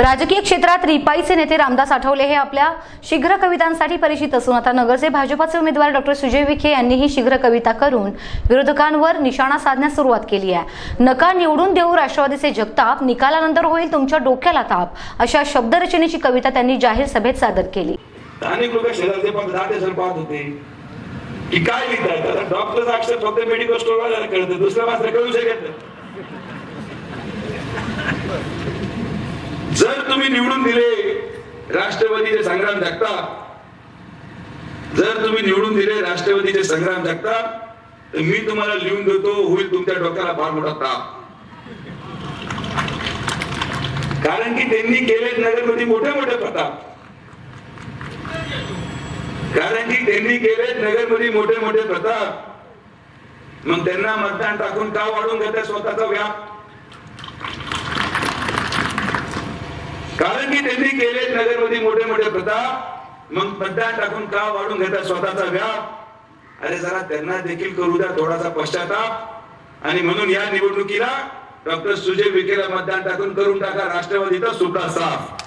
राजकीय क्षेत्रात रिपाईचे नेते रामदास आठवले हे आपल्या शीघ्र कवितांसाठी परिचित असून आता नगरचे भाजपाचे उमेदवार डॉक्टर सुजय विखे यांनीही शीघ्र कविता करून विरोधकांवर निशाणा साधण्यास सुरुवात केली आहे. नका निवडून देऊ राष्ट्रवादीचे जगताप निकालानंतर होईल तुमच्या डोक्याला ताप अशा शब्दरचनेची कविता त्यांनी जाहीर सभेत सादर केली. अनेक लोक शेजारचे पाहत होते की काय लिहितात डॉक्टर अक्षर फक्त मेडिकल स्टोअर कळतं मात्र कळू शकत निवडून दिले. राष्ट्रवादीचे संग्राम जगताप जर तुम्ही निवडून दिले राष्ट्रवादीचे संग्राम जगताप तर मी तुम्हाला लिहून देतो होईल तुमच्या डोक्याला फार मोठा ताप. कारण की त्यांनी केले नगरमध्ये मोठे मोठे प्रताप. कारण की त्यांनी केले नगरमध्ये मोठे मोठे प्रताप. मग त्यांना मतदान टाकून का वाढून घेतात स्वतःचा व्याप? कारण की त्यांनी केले नगरमध्ये मोठे मोठे प्रताप. मग मतदान टाकून का वाढून घेतात स्वतःचा व्याप? अरे जरा त्यांना देखील करू द्या थोडासा पश्चाताप. आणि म्हणून या निवडणुकीला डॉक्टर सुजय विखेला मतदान टाकून करून टाका. राष्ट्रवादीचा सुद्धा साफ.